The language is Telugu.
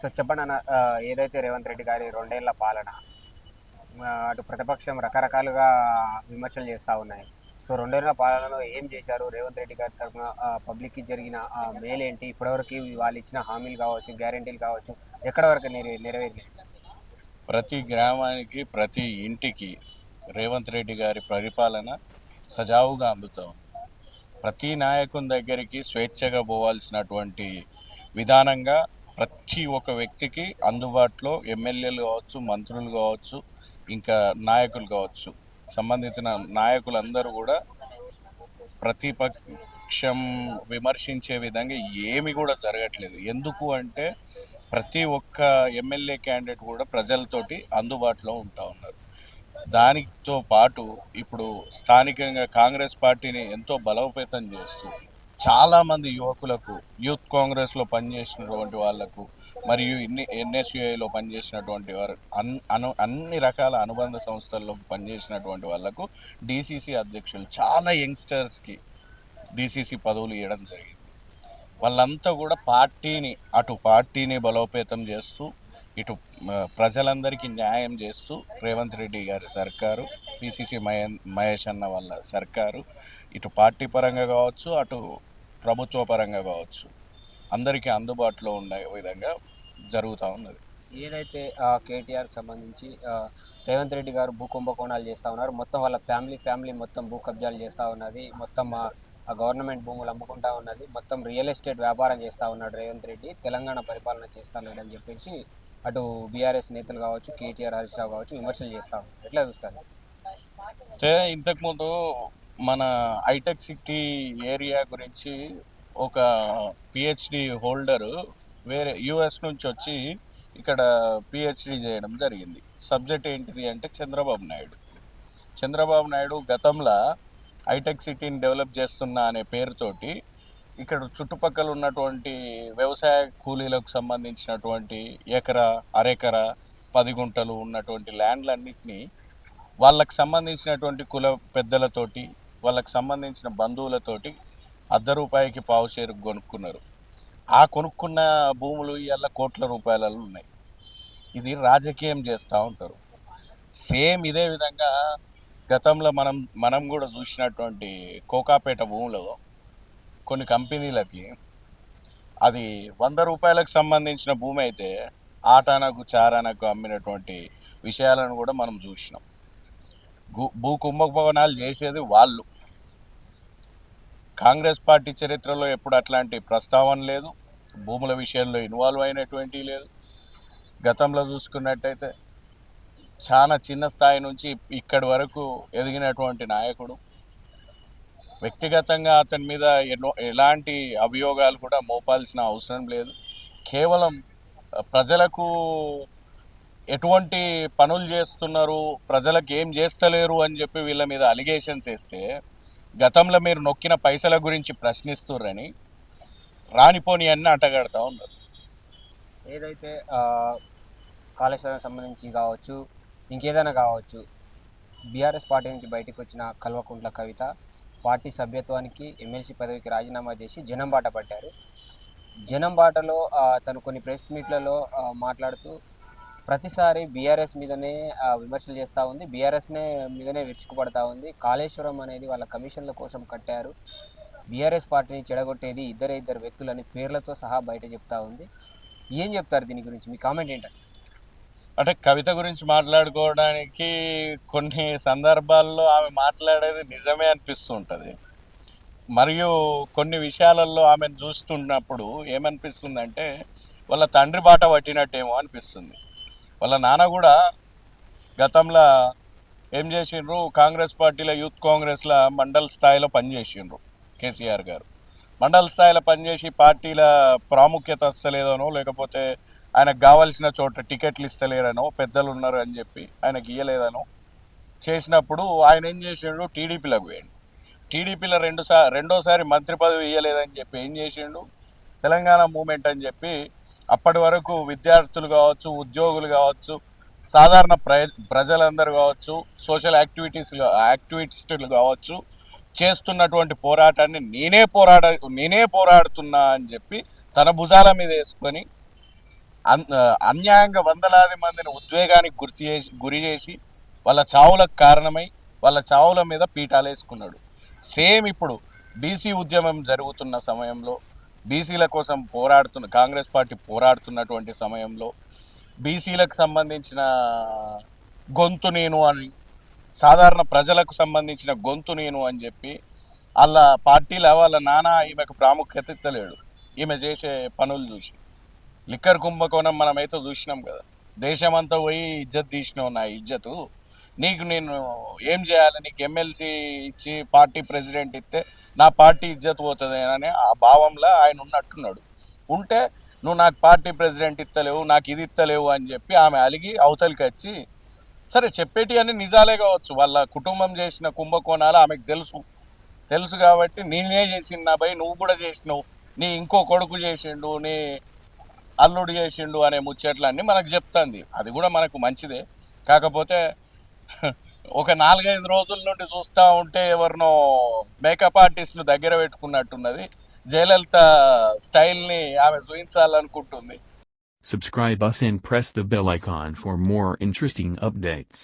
సో చెప్పండి అన్న ఏదైతే రేవంత్ రెడ్డి గారి రెండేళ్ళ పాలన అటు ప్రతిపక్షం రకరకాలుగా విమర్శలు చేస్తూ ఉన్నాయి. సో రెండేళ్ళ పాలనలో ఏం చేశారు? రేవంత్ రెడ్డి గారి తరఫున పబ్లిక్కి జరిగిన మేలు ఏంటి ఇప్పటివరకు వాళ్ళు ఇచ్చిన హామీలు కావచ్చు గ్యారంటీలు కావచ్చు ఎక్కడ వరకు నెరవే నెరవేరినాయి? ప్రతి గ్రామానికి ప్రతి ఇంటికి రేవంత్ రెడ్డి గారి పరిపాలన సజావుగా అందుతా ఉంది. ప్రతి నాయకుని దగ్గరికి స్వేచ్ఛగా పోవాల్సినటువంటి విధానంగా ప్రతి ఒక్క వ్యక్తికి అందుబాటులో ఎమ్మెల్యేలు కావచ్చు మంత్రులు కావచ్చు ఇంకా నాయకులు కావచ్చు. సంబంధిత నాయకులందరూ కూడా ప్రతిపక్షం విమర్శించే విధంగా ఏమి కూడా జరగట్లేదు. ఎందుకు అంటే ప్రతి ఒక్క ఎమ్మెల్యే క్యాండిడేట్ కూడా ప్రజలతోటి అందుబాటులో ఉంటా ఉన్నారు. దానితో పాటు ఇప్పుడు స్థానికంగా కాంగ్రెస్ పార్టీని ఎంతో బలోపేతం చేస్తూ చాలామంది యువకులకు యూత్ కాంగ్రెస్లో పనిచేసినటువంటి వాళ్ళకు మరియు ఇన్ని ఎన్ఎస్యుఐలో పనిచేసినటువంటి వారు అన్ అను అన్ని రకాల అనుబంధ సంస్థల్లో పనిచేసినటువంటి వాళ్ళకు డిసిసి అధ్యక్షులు చాలా యంగ్స్టర్స్కి డిసిసి పదవులు ఇవ్వడం జరిగింది. వాళ్ళంతా కూడా పార్టీని అటు పార్టీని బలోపేతం చేస్తూ ఇటు ప్రజలందరికీ న్యాయం చేస్తూ రేవంత్ రెడ్డి గారి సర్కారు పిసిసి మహేష్ అన్న వాళ్ళ సర్కారు ఇటు పార్టీ పరంగా కావచ్చు అటు ప్రభుత్వ పరంగా కావచ్చు అందరికీ అందుబాటులో ఉండే విధంగా జరుగుతూ ఉన్నది. ఏదైతే కేటీఆర్కి సంబంధించి రేవంత్ రెడ్డి గారు భూ కుంభకోణాలు చేస్తూ ఉన్నారు మొత్తం వాళ్ళ ఫ్యామిలీ ఫ్యామిలీ మొత్తం భూ కబ్జాలు చేస్తూ ఉన్నది మొత్తం ఆ, గవర్నమెంట్ భూములు అమ్ముకుంటా ఉన్నది మొత్తం రియల్ ఎస్టేట్ వ్యాపారం చేస్తూ ఉన్నాడు రేవంత్ రెడ్డి తెలంగాణ పరిపాలన చేస్తాడు అని చెప్పేసి అటు బీఆర్ఎస్ నేతలు కావచ్చు కేటీఆర్ హరీష్ రావు కావచ్చు విమర్శలు చేస్తూ ఉన్నారు. ఎట్లా చూస్తారు? ఇంతకుముందు మన హైటెక్ సిటీ ఏరియా గురించి ఒక పిహెచ్డి హోల్డరు వేరే యుఎస్ నుంచి వచ్చి ఇక్కడ పిహెచ్డి చేయడం జరిగింది. సబ్జెక్ట్ ఏంటిది అంటే చంద్రబాబు నాయుడు. చంద్రబాబు నాయుడు గతంలో హైటెక్ సిటీని డెవలప్ చేస్తున్నా అనే పేరుతోటి ఇక్కడ చుట్టుపక్కల ఉన్నటువంటి వ్యవసాయ కూలీలకు సంబంధించినటువంటి ఎకరా అరెకరా పది గుంటలు ఉన్నటువంటి ల్యాండ్లన్నింటినీ వాళ్ళకి సంబంధించినటువంటి కుల పెద్దలతోటి వాళ్ళకి సంబంధించిన బంధువులతోటి అర్ధ రూపాయికి పావు షేరు కొనుక్కున్నారు. ఆ కొనుక్కున్న భూములు ఇవాళ కోట్ల రూపాయలలో ఉన్నాయి. ఇది రాజకీయం చేస్తూ ఉంటారు. సేమ్ ఇదే విధంగా గతంలో మనం మనం కూడా చూసినటువంటి కోకాపేట భూములో కొన్ని కంపెనీలకి అది వంద రూపాయలకు సంబంధించిన భూమి అయితే ఆటానకు చారానకు అమ్మినటువంటి విషయాలను కూడా మనం చూసినాం. భూ కుంభకోణాలు చేసేది వాళ్ళు. కాంగ్రెస్ పార్టీ చరిత్రలో ఎప్పుడు అట్లాంటి ప్రస్తావన లేదు. భూముల విషయంలో ఇన్వాల్వ్ అయినటువంటి లేదు. గతంలో చూసుకున్నట్టయితే చాలా చిన్న స్థాయి నుంచి ఇక్కడి వరకు ఎదిగినటువంటి నాయకుడు. వ్యక్తిగతంగా అతని మీద ఎన్నో ఎలాంటి అభియోగాలు కూడా మోపాల్సిన అవసరం లేదు. కేవలం ప్రజలకు ఎటువంటి పనులు చేస్తున్నారు? ప్రజలకు ఏం చేస్తలేరు అని చెప్పి వీళ్ళ మీద అలిగేషన్స్ వేస్తే గతంలో మీరు నొక్కిన పైసల గురించి ప్రశ్నిస్తుర్రని రానిపోని అన్ని అటగడతా ఉన్నారు. ఏదైతే కాళేశ్వరం సంబంధించి కావచ్చు ఇంకేదైనా కావచ్చు బీఆర్ఎస్ పార్టీ నుంచి బయటకు వచ్చిన కల్వకుంట్ల కవిత పార్టీ సభ్యత్వానికి ఎమ్మెల్సీ పదవికి రాజీనామా చేసి జనం బాట పట్టారు. జనం బాటలో తను కొన్ని ప్రెస్ మీట్లలో మాట్లాడుతూ ప్రతిసారి బీఆర్ఎస్ మీదనే విమర్శలు చేస్తూ ఉంది. బీఆర్ఎస్నే మీదనే విరుచుకుపడతా ఉంది. కాళేశ్వరం అనేది వాళ్ళ కమిషన్ల కోసం కట్టారు. బీఆర్ఎస్ పార్టీని చెడగొట్టేది ఇద్దరే ఇద్దరు వ్యక్తులని పేర్లతో సహా బయట చెప్తా ఉంది. ఏం చెప్తారు దీని గురించి? మీ కామెంట్ ఏంటి అసలు? అంటే కవిత గురించి మాట్లాడుకోవడానికి కొన్ని సందర్భాల్లో ఆమె మాట్లాడేది నిజమే అనిపిస్తూ ఉంటుంది మరియు కొన్ని విషయాలలో ఆమెను చూస్తున్నప్పుడు ఏమనిపిస్తుందంటే వాళ్ళ తండ్రి బాట పట్టినట్టేమో అనిపిస్తుంది. వాళ్ళ నాన్న కూడా గతంలో ఏం చేసిండ్రు? కాంగ్రెస్ పార్టీలో యూత్ కాంగ్రెస్లో మండల్ స్థాయిలో పనిచేసిండ్రు కేసీఆర్ గారు. మండల్ స్థాయిలో పనిచేసి పార్టీల ప్రాముఖ్యత వస్తలేదనో లేకపోతే ఆయనకు కావాల్సిన చోట టికెట్లు ఇస్తలేరనో పెద్దలు ఉన్నారు అని చెప్పి ఆయనకి ఇయ్యలేదనో చేసినప్పుడు ఆయన ఏం చేసిండు? టీడీపీలోకి పోయాడు. టీడీపీలో రెండు సా రెండోసారి మంత్రి పదవి ఇవ్వలేదని చెప్పి ఏం చేసిండు? తెలంగాణ మూమెంట్ అని చెప్పి అప్పటి వరకు విద్యార్థులు కావచ్చు ఉద్యోగులు కావచ్చు సాధారణ ప్ర ప్రజలందరూ కావచ్చు సోషల్ యాక్టివిటీస్ యాక్టివిస్టులు కావచ్చు చేస్తున్నటువంటి పోరాటాన్ని నేనే పోరాడ నేనే పోరాడుతున్నా అని చెప్పి తన భుజాల మీద వేసుకొని అన్- అన్యాయంగా వందలాది మందిని ఉద్వేగానికి గుర్తు చేసి గురి చేసి వాళ్ళ చావులకు కారణమై వాళ్ళ చావుల మీద పీఠాలు వేసుకున్నాడు సేమ్ ఇప్పుడు బీసీ ఉద్యమం జరుగుతున్న సమయంలో బీసీల కోసం పోరాడుతున్న కాంగ్రెస్ పార్టీ పోరాడుతున్నటువంటి సమయంలో బీసీలకు సంబంధించిన గొంతు నేను అని సాధారణ ప్రజలకు సంబంధించిన గొంతు నేను అని చెప్పి వాళ్ళ పార్టీల వాళ్ళ నాన్న ఈమెకు ప్రాముఖ్యత ఇస్తలేడు. ఈమె చేసే పనులు చూసి. లిక్కర్ కుంభకోణం మనమైతే చూసినాం కదా. దేశమంతా పోయి ఇజ్జత్ తీసినావు నా ఇజ్జతు. నీకు నేను ఏం చేయాలి? నీకు ఎమ్మెల్సీ ఇచ్చి పార్టీ ప్రెసిడెంట్ ఇస్తే నా పార్టీ ఇజ్జత్ పోతుంది అని ఆ భావంలో ఆయన ఉన్నట్టున్నాడు. ఉంటే నువ్వు నాకు పార్టీ ప్రెసిడెంట్ ఇస్తలేవు నాకు ఇది ఇస్తలేవు అని చెప్పి ఆమె అలిగి అవతలికి వచ్చి సరే చెప్పేటి అని నిజాలే కావచ్చు. వాళ్ళ కుటుంబం చేసిన కుంభకోణాలు ఆమెకు తెలుసు. తెలుసు కాబట్టి నేనే చేసిన నా భయ్ నువ్వు కూడా చేసినావు. నీ ఇంకో కొడుకు చేసిండు నీ అల్లుడు చేసిండు అనే ముచ్చట్లన్నీ మనకు చెప్తుంది. అది కూడా మనకు మంచిదే. కాకపోతే ఒక నాలుగైదు రోజుల నుండి చూస్తూ ఉంటే ఎవరినో మేకప్ ఆర్టిస్ట్ను దగ్గర పెట్టుకున్నట్టున్నది జయలలిత స్టైల్ని ఆమె చూపించాలనుకుంటుంది Subscribe us and press the bell icon for more interesting updates.